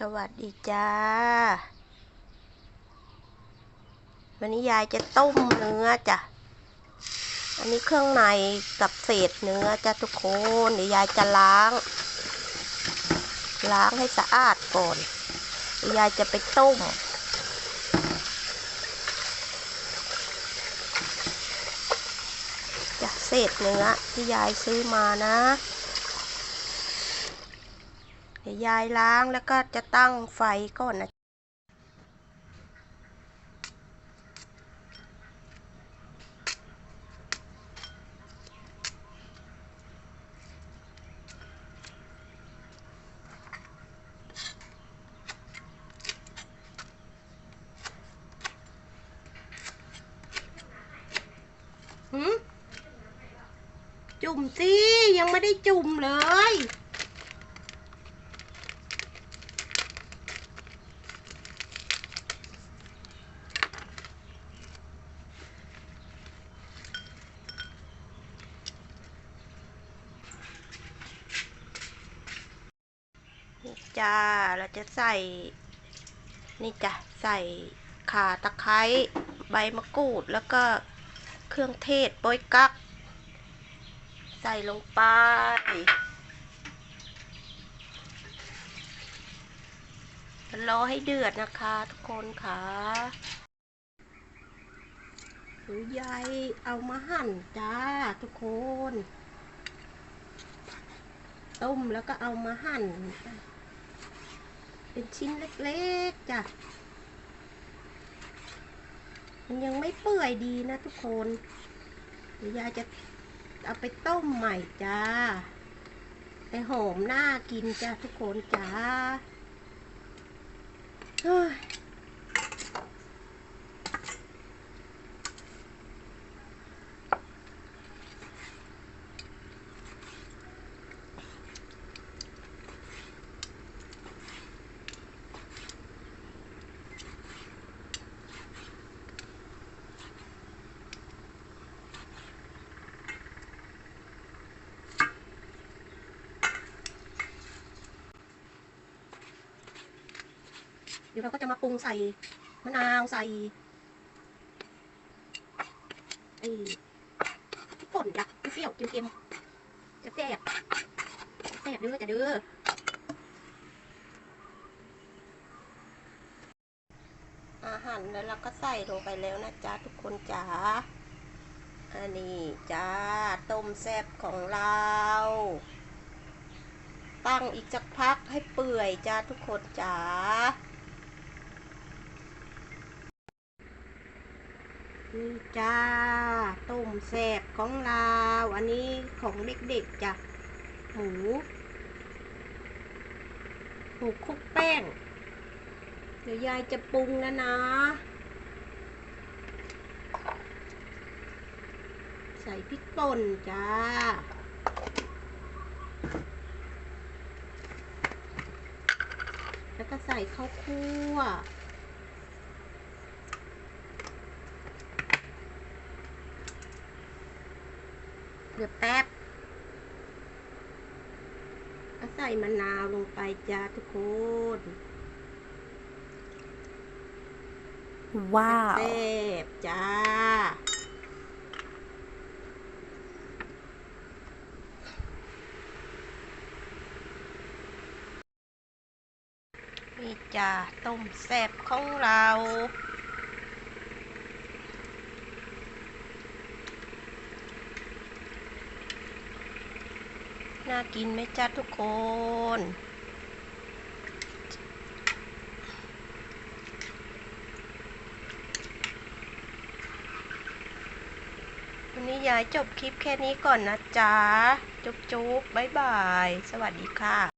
สวัสดีจ้า วันนี้ยายจะต้มเนื้อจ้ะ อันนี้เครื่องในกับเศษเนื้อจ้ะทุกคน เดี๋ยวยายจะล้าง ล้างให้สะอาดก่อนเดี๋ยวยายจะไปต้ม จะเศษเนื้อที่ยายซื้อมานะ เดี๋ยวยายล้างแล้วก็จะตั้งไฟก่อนนะ จุ่มสิ ยังไม่ได้จุ่มเลย นี่ จ้า เราจะใส่ นี่จ้ะ ใส่ข่าตะไคร้ใบมะกรูด แล้วก็เครื่องเทศโป๊ยกั๊กใส่ลงไป รอให้เดือดนะคะทุกคนค่ะหนูยายเอามาหั่นจ้าทุกคน ต้มแล้วก็เอามาหั่น เป็นชิ้นเล็กๆจ้ะ มันยังไม่เปื่อยดีนะทุกคน เดี๋ยวยายจะเอาไปต้มใหม่จ้าแต่หอมน่ากินจ้าทุกคนจ้า เดี๋ยวเราก็จะมาปรุงใส่มะนาวใส่ไอ้พริกป่นจ้ะเปรี้ยวเค็มๆจะแซ่บแซ่บเด้อจะเด้ออาหารแล้วเราก็ใส่ลงไปแล้วนะจ๊ะทุกคนจ๋า อันนี้จ้าต้มแซ่บของเรา ตั้งอีกสักพักให้เปื่อยจ้าทุกคนจ๋า นี่จ้าต้มแซ่บของเราอันนี้ของเด็กๆจ้ะหมูหมูคลุกแป้ง เดี๋ยวยายจะปรุงแล้วนะ ใส่พริกป่นจ้าแล้วก็ใส่ข้าวคั่ว ดี๋ยวแป๊บก็ใส่มะนาวลงไปจ้าทุกคน ว้าวแซ่บจ้า นี่จ้าต้มแซ่บของเรา น่ากินไหมจ้าทุกคน วันนี้ยายจบคลิปแค่นี้ก่อนนะจ๊ะ จุ๊บจุ๊บบ๊ายบาย สวัสดีค่ะ